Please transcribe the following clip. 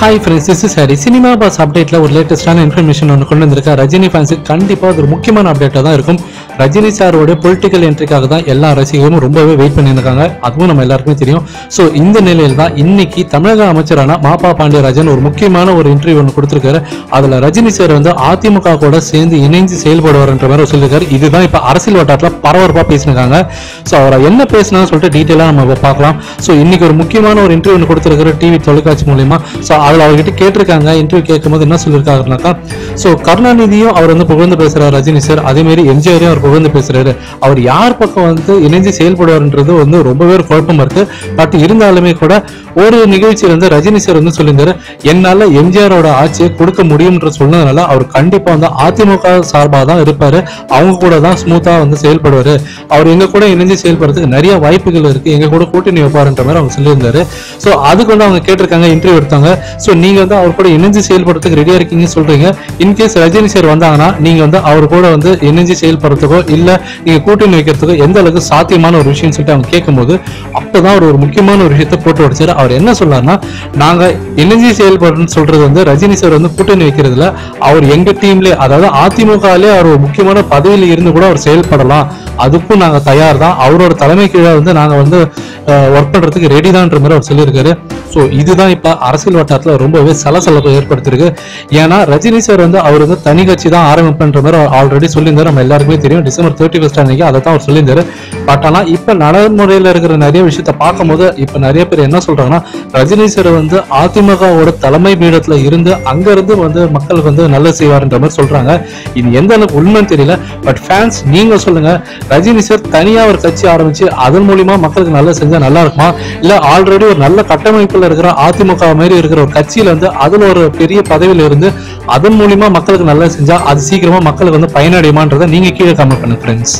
Hi friends this is Hari cinema boss அப்டேட்டில் ஒரு லேட்டஸ்ட்டான information ஒன்று கொண்டு வந்திருக்கா. ரஜினி ஃபேன்ஸுக்கு கண்டிப்பாக ஒரு முக்கியமான அப்டேட்டாக தான் இருக்கும். ரஜினி சாரோட பொலிட்டிக்கல் என்ட்ரிக்காக தான் எல்லா ரசிகர்களும் ரொம்பவே வெயிட் பண்ணியிருக்காங்க அதுவும் நம்ம எல்லாருக்குமே தெரியும். ஸோ இந்த நிலையில் தான் இன்னைக்கு தமிழக அமைச்சரான மாப்பா பாண்டியராஜன் ஒரு முக்கியமான ஒரு இன்டர்வியூ ஒன்று கொடுத்துருக்காரு. அதில் ரஜினி சார் வந்து அதிமுக கூட சேர்ந்து இணைஞ்சு செயல்படுவார்ன்ற மாதிரி சொல்லியிருக்காரு. இதுதான் இப்போ அரசியல் வட்டாரத்தில் பரபரப்பாக பேசியிருக்காங்க. ஸோ அவர் என்ன பேசினான்னு சொல்லிட்டு டீட்டெயிலாக நம்ம பார்க்கலாம். ஸோ இன்னைக்கு ஒரு முக்கியமான ஒரு இன்டர்வியூ ஒன்று கொடுத்துருக்காரு டிவி தொலைக்காட்சி மூலயமா. ஸோ அதில் அவர்கிட்ட கேட்டிருக்காங்க. இன்டர்வியூ கேட்கும்போது என்ன சொல்லியிருக்காருனாக்கா ஸோ கருணாநிதியும் அவர் வந்து புகழ்ந்து பேசுகிறார் ரஜினி சார். அதேமாரி எம்ஜிஆரையும் அவர் புகழ்ந்து பேசுறாரு. அவர் யார் பக்கம் வந்து இணைஞ்சு செயல்படுவார்ன்றது வந்து ரொம்பவே ஒரு குழப்பமா இருக்கு. பட் இருந்தாலுமே கூட ஒரு நிகழ்ச்சியில வந்து ரஜினி சார் வந்து சொல்லியிருந்தாரு என்னால எம்ஜிஆரோட ஆட்சியை கொடுக்க முடியும்ன்ற சொன்னதுனால அவர் கண்டிப்பா வந்து அதிமுக சார்பாக தான் இருப்பாரு. அவங்க கூட தான் ஸ்மூத்தா வந்து செயல்படுவாரு. அவர் எங்க கூட இணைஞ்சு செயல்படுறதுக்கு நிறைய வாய்ப்புகள் இருக்கு. எங்க கூட கூட்டணி வைப்பாருன்ற மாதிரி அவங்க சொல்லியிருந்தாரு. ஸோ அதுக்கு வந்து அவங்க கேட்டிருக்காங்க இன்டர்வியூ எடுத்தாங்க. ஸோ நீங்க வந்து அவர் கூட இணைஞ்சு செயல்படுறதுக்கு ரெடியா இருக்கீங்கன்னு சொல்றீங்க. இன்கேஸ் ரஜினி சார் வந்தாங்கன்னா நீங்க வந்து அவர் கூட வந்து இணைஞ்சு செயல்படுறதுக்கோ இல்லை நீங்க கூட்டணி வைக்கிறதுக்கோ எந்த அளவுக்கு சாத்தியமான ஒரு விஷயம்னு சொல்லிட்டு அவங்க கேட்கும்போது அப்பதான் அவர் ஒரு முக்கியமான ஒரு விஷயத்த போட்டு உடைச்சார். அவர் என்ன சொல்லார்னா நாங்கள் இணைஞ்சு செயல்படுறோம்னு சொல்றது வந்து ரஜினி சார் வந்து கூட்டணி வைக்கிறதுல அவர் எங்கள் டீம்லேயே அதாவது அதிமுகலே அவர் ஒரு முக்கியமான பதவியில் இருந்து கூட அவர் செயல்படலாம். அதுக்கும் நாங்கள் தயார் தான் அவரோட தலைமை கீழே வந்து நாங்கள் வந்து ஒர்க் பண்ணுறதுக்கு ரெடி தான்ன்ற மாதிரி அவர் சொல்லியிருக்காரு. ஸோ இதுதான் இப்ப அரசியல் வட்டாரத்துல ரொம்பவே சலசலப்பை ஏற்படுத்திருக்கு ஏன்னா ரஜினி சார் வந்து அவர் வந்து தனி கட்சி தான் ஆரம்பிப்புன்ற மாதிரி ஆல்ரெடி சொல்லியிருந்தார். நம்ம எல்லாருக்குமே தெரியும். டிசம்பர் தேர்ட்டி ஃபஸ்ட் அன்னைக்கு அதை தான் அவர் சொல்லியிருந்தாரு. பட் ஆனால் இப்போ நடைமுறையில் இருக்கிற நிறைய விஷயத்த பார்க்கும்போது இப்போ நிறைய பேர் என்ன சொல்கிறாங்கன்னா ரஜினி சார் வந்து அதிமுகவோட தலைமை பீடத்தில் இருந்து அங்கேருந்து வந்து மக்களுக்கு வந்து நல்லது செய்வாருன்ற மாதிரி சொல்கிறாங்க இது எந்த அளவுக்கு உண்மைன்னு தெரியல. பட் ஃபேன்ஸ் நீங்கள் சொல்லுங்கள் ரஜினி சார் தனியாக ஒரு கட்சி ஆரம்பித்து அதன் மூலிமா மக்களுக்கு நல்லது செஞ்சால் நல்லா இருக்குமா? இல்லை ஆல்ரெடி ஒரு நல்ல கட்டமைப்பில் இருக்கிற அதிமுக மாதிரி இருக்கிற ஒரு கட்சியில் வந்து அதில் ஒரு பெரிய பதவியில் இருந்து அதன் மூலிமா மக்களுக்கு நல்லது செஞ்சால் அது சீக்கிரமாக மக்களுக்கு வந்து பயனடையுமான்றதை நீங்கள் கீழே கமெண்ட் பண்ணுங்க ஃப்ரெண்ட்ஸ்